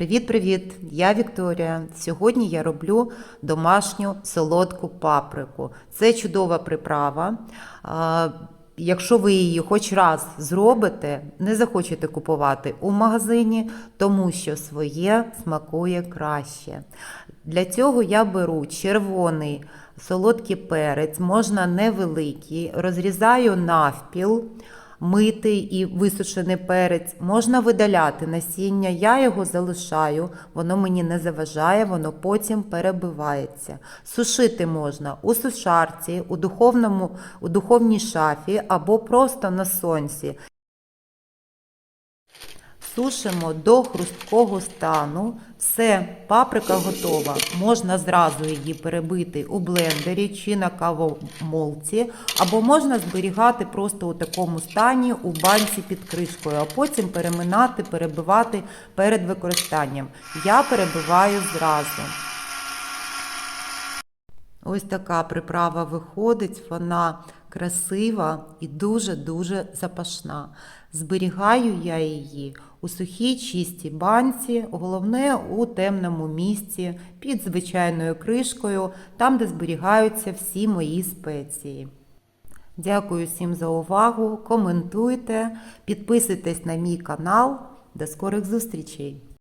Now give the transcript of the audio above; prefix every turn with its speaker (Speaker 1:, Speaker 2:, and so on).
Speaker 1: Привіт-привіт! Я Вікторія. Сьогодні я роблю домашню солодку паприку. Це чудова приправа. Якщо ви її хоч раз зробите, не захочете купувати у магазині, тому що своє смакує краще. Для цього я беру червоний солодкий перець, можна невеликий, розрізаю навпіл митий і висушений перець, можна видаляти насіння, я його залишаю, воно мені не заважає, воно потім перебивається. Сушити можна у сушарці, у, духовному, у духовній шафі або просто на сонці. Сушимо до хрусткого стану. Все, паприка готова. Можна зразу її перебити у блендері чи на кавомолці, або можна зберігати просто у такому стані у банці під кришкою, а потім переминати, перебивати перед використанням. Я перебиваю зразу. Ось така приправа виходить, вона красива і дуже-дуже запашна. Зберігаю я її у сухій чистій банці, головне у темному місці, під звичайною кришкою, там, де зберігаються всі мої спеції. Дякую всім за увагу. Коментуйте, підписуйтесь на мій канал. До скорих зустрічей!